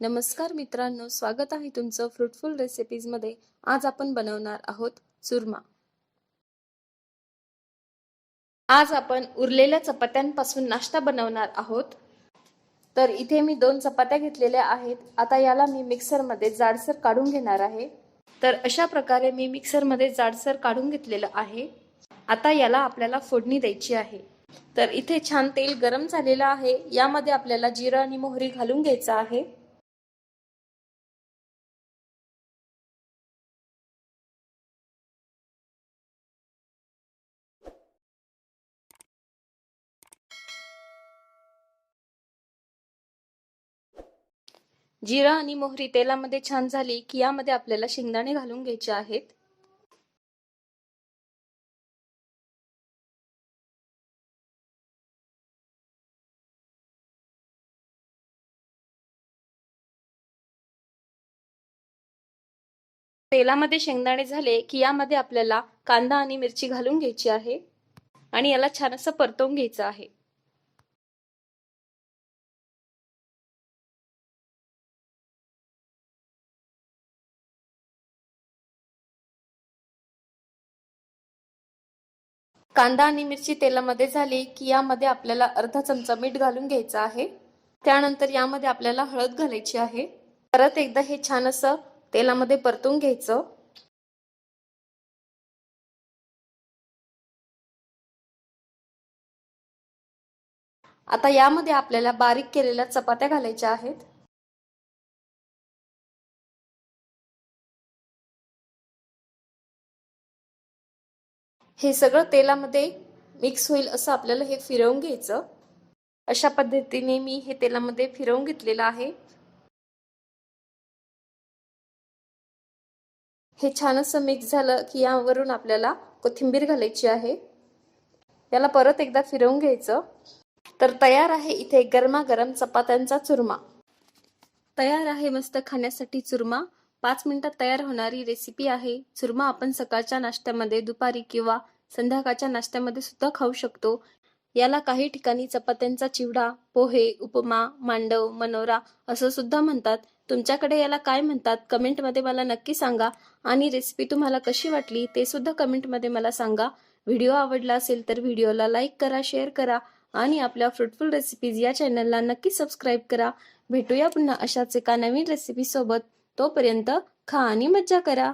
नमस्कार मित्रांनो स्वागत आहे तुमचं फ्रुटफुल रेसिपीजमध्ये आज आपण बनवणार आहोत चुरमा. आज आपण उरलेल्या चपात्यांपासून नाश्ता बनवणार आहोत. तर इथे मी दोन चपात्या घेतलेल्या आहेत. आता याला मी मिक्सरमध्ये जाडसर काढून घेणार आहे. तर अशा प्रकारे मी मिक्सरमध्ये जाडसर काढून घेतलेलं आहे. आता याला आपल्याला फोडणी द्यायची आहे. तर इथे छान तेल गरम झालेलं आहे. यामध्ये आपल्याला जिरं आणि मोहरी घालून घ्यायचं आहे. जिरा आणि मोहरी तेलामध्ये छान झाली की यामध्ये आपल्याला शेंगदाणे घालून घ्यायचे आहेत. तेलामध्ये शेंगदाणे झाले की यामध्ये आपल्याला कांदा आणि मिरची घालून घ्यायची आहे. आणि याला छान असं परतवून घ्यायचं आहे. कांदा आणि मिरची तेलामध्ये झाली की यामध्ये आपल्याला अर्धा चमचा मीठ घालून घ्यायचा आहे. त्यानंतर यामध्ये आपल्याला हळद घालायची आहे. परत एकदा हे छान असं तेलामध्ये परतून घ्यायचं. आता यामध्ये आपल्याला बारीक केलेल्या चपात्या घालायच्या आहेत. हे सगळं तेलामध्ये मिक्स होईल असं आपल्याला हे फिरवून घ्यायचं. अशा पद्धतीने मी हे तेलामध्ये फिरवून घेतलेलं आहे. हे छान असं मिक्स झालं की यावरून आपल्याला कोथिंबीर घालायची आहे. याला परत एकदा फिरवून घ्यायचं. तर तयार आहे इथे गरमागरम चपात्यांचा चुरमा. तयार आहे मस्त खाण्यासाठी चुरमा. पाच मिनिटात तयार होणारी रेसिपी आहे. चुरमा आपण सकाळच्या नाश्त्यामध्ये दुपारी किंवा संध्याकाळच्या नाश्त्यामध्ये सुद्धा खाऊ शकतो. याला काही ठिकाणी चपात्यांचा चिवडा पोहे उपमा मांडव मनोरा असं सुद्धा म्हणतात. तुमच्याकडे याला काय म्हणतात? कमेंटमध्ये मला नक्की सांगा. आणि रेसिपी तुम्हाला कशी वाटली ते सुद्धा कमेंटमध्ये मला सांगा. व्हिडिओ आवडला असेल तर व्हिडिओला लाईक करा शेअर करा आणि आपल्या फ्रुटफुल रेसिपीज या चॅनलला नक्की सबस्क्राईब करा. भेटूया पुन्हा अशाच एका नवीन रेसिपीसोबत तोपर्यंत खा आणि मज्जा करा.